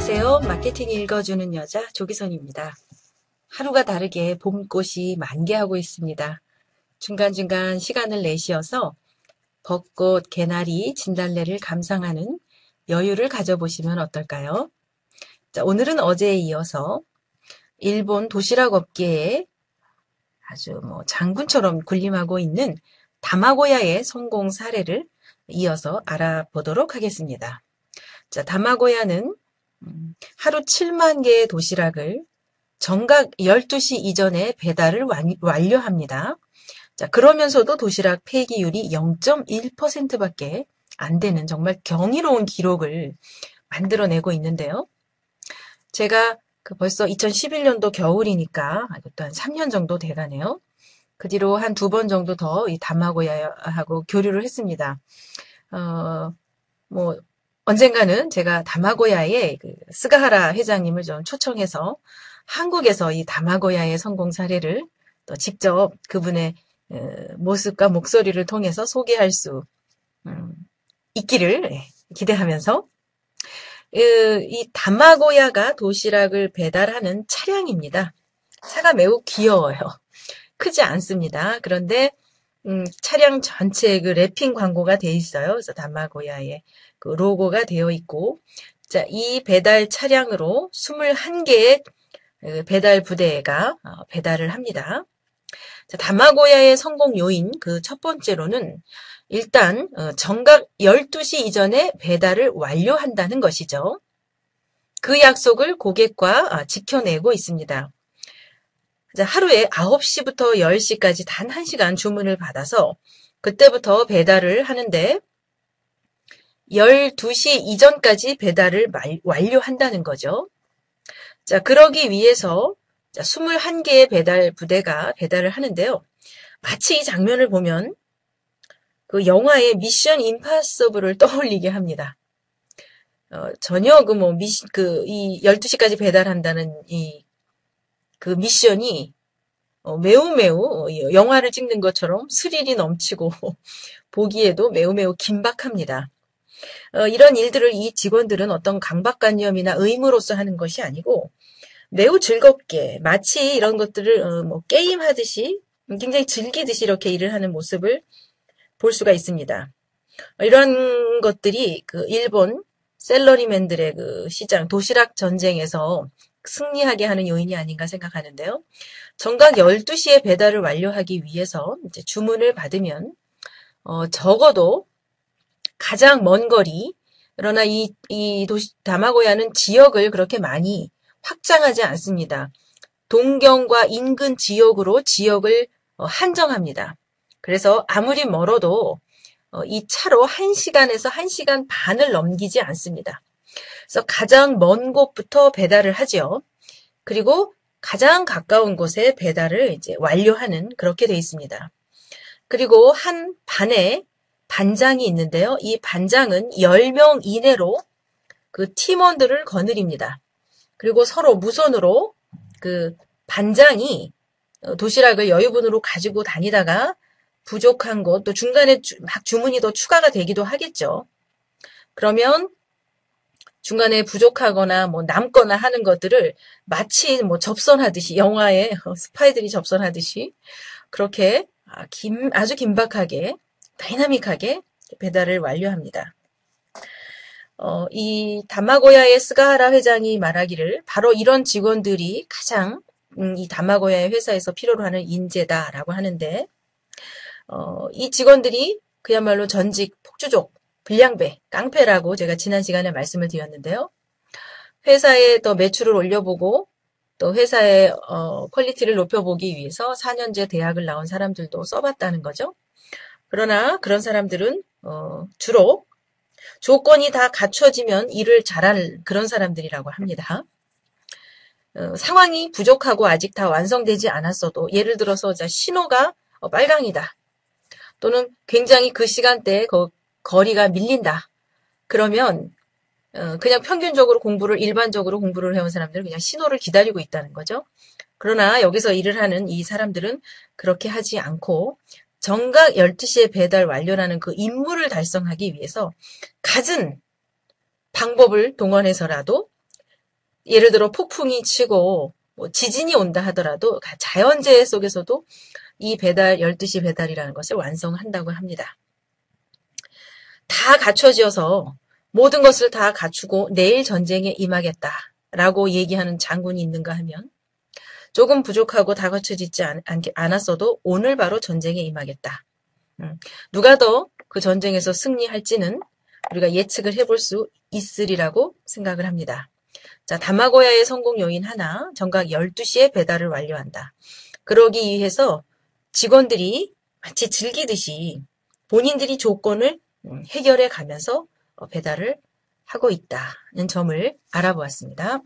안녕하세요. 마케팅 읽어주는 여자 조기선입니다. 하루가 다르게 봄꽃이 만개하고 있습니다. 중간중간 시간을 내쉬어서 벚꽃, 개나리, 진달래를 감상하는 여유를 가져보시면 어떨까요? 자, 오늘은 어제에 이어서 일본 도시락 업계에 아주 뭐 장군처럼 군림하고 있는 다마고야의 성공 사례를 이어서 알아보도록 하겠습니다. 자, 다마고야는 음, 하루 7만 개의 도시락을 정각 12시 이전에 배달을 완료합니다. 자, 그러면서도 도시락 폐기율이 0.1%밖에 안 되는 정말 경이로운 기록을 만들어내고 있는데요. 제가 그 벌써 2011년도 겨울이니까 이것도 한 3년 정도 돼가네요. 그 뒤로 한 두 번 정도 더이 다마고야하고 교류를 했습니다. 어, 뭐, 언젠가는 제가 다마고야의 그 스가하라 회장님을 좀 초청해서 한국에서 이 다마고야의 성공 사례를 또 직접 그분의 어, 모습과 목소리를 통해서 소개할 수 음, 있기를 예, 기대하면서 이 다마고야가 도시락을 배달하는 차량입니다. 차가 매우 귀여워요. 크지 않습니다. 그런데 음, 차량 전체에 그 랩핑 광고가 돼 있어요. 그래서 다마고야의 그 로고가 되어 있고, 자, 이 배달 차량으로 21개의 그 배달 부대가 어, 배달을 합니다. 자, 다마고야의 성공 요인 그 첫 번째로는 일단 어, 정각 12시 이전에 배달을 완료한다는 것이죠. 그 약속을 고객과 아, 지켜내고 있습니다. 하루에 9시부터 10시까지 단 1시간 주문을 받아서 그때부터 배달을 하는데 12시 이전까지 배달을 완료한다는 거죠. 자, 그러기 위해서 21개의 배달 부대가 배달을 하는데요. 마치 이 장면을 보면 그 영화의 미션 임파서블을 떠올리게 합니다. 어, 전혀 그 뭐 미시, 그, 이 12시까지 배달한다는 이 그 미션이 어, 매우 매우 어, 영화를 찍는 것처럼 스릴이 넘치고 보기에도 매우 매우 긴박합니다. 어, 이런 일들을 이 직원들은 어떤 강박관념이나 의무로서 하는 것이 아니고 매우 즐겁게 마치 이런 것들을 어, 뭐 게임 하듯이 굉장히 즐기듯이 이렇게 일을 하는 모습을 볼 수가 있습니다. 이런 것들이 그 일본 셀러리맨들의 그 시장 도시락 전쟁에서 승리하게 하는 요인이 아닌가 생각하는데요. 정각 12시에 배달을 완료하기 위해서 주문을 받으면 어, 적어도 가장 먼 거리 그러나 이, 이 도시 다마고야는 지역을 그렇게 많이 확장하지 않습니다. 동경과 인근 지역으로 지역을 어, 한정합니다. 그래서 아무리 멀어도 어, 이 차로 1시간에서 1시간 반을 넘기지 않습니다. 그래서 가장 먼 곳부터 배달을 하죠. 그리고 가장 가까운 곳에 배달을 이제 완료하는 그렇게 되어 있습니다. 그리고 한 반에 반장이 있는데요. 이 반장은 10명 이내로 그 팀원들을 거느립니다. 그리고 서로 무선으로 그 반장이 어, 도시락을 여유분으로 가지고 다니다가 부족한 것, 또 중간에 막 주문이 더 추가가 되기도 하겠죠. 그러면 중간에 부족하거나 뭐 남거나 하는 것들을 마치 뭐 접선하듯이 영화에 스파이들이 접선하듯이 그렇게 아, 김, 아주 긴박하게 다이나믹하게 배달을 완료합니다. 어, 이 다마고야의 스가하라 회장이 말하기를 바로 이런 직원들이 가장 음, 이 다마고야의 회사에서 필요로 하는 인재다라고 하는데 어, 이 직원들이 그야말로 전직 폭주족, 불량배, 깡패라고 제가 지난 시간에 말씀을 드렸는데요. 회사에 더 매출을 올려보고 또 회사의 어, 퀄리티를 높여보기 위해서 4년제 대학을 나온 사람들도 써봤다는 거죠. 그러나 그런 사람들은 어, 주로 조건이 다 갖춰지면 일을 잘할 그런 사람들이라고 합니다. 어, 상황이 부족하고 아직 다 완성되지 않았어도 예를 들어서 자 신호가 어, 빨강이다. 또는 굉장히 그 시간대에 그 거리가 밀린다. 그러면 어, 그냥 평균적으로 공부를 일반적으로 공부를 해온 사람들은 그냥 신호를 기다리고 있다는 거죠. 그러나 여기서 일을 하는 이 사람들은 그렇게 하지 않고 정각 12시에 배달 완료라는 그 임무를 달성하기 위해서 갖은 방법을 동원해서라도 예를 들어 폭풍이 치고 뭐 지진이 온다 하더라도 자연재해 속에서도 이 배달 12시 배달이라는 것을 완성한다고 합니다. 다 갖춰져서 모든 것을 다 갖추고 내일 전쟁에 임하겠다라고 얘기하는 장군이 있는가 하면 조금 부족하고 다 갖춰지지 않, 않았어도 오늘 바로 전쟁에 임하겠다. 음, 누가 더 그 전쟁에서 승리할지는 우리가 예측을 해볼 수 있으리라고 생각을 합니다. 자, 다마고야의 성공 요인 하나, 정각 12시에 배달을 완료한다. 그러기 위해서 직원들이 마치 즐기듯이 본인들이 조건을 음, 해결해 가면서 어, 배달을 하고 있다는 점을 알아보았습니다.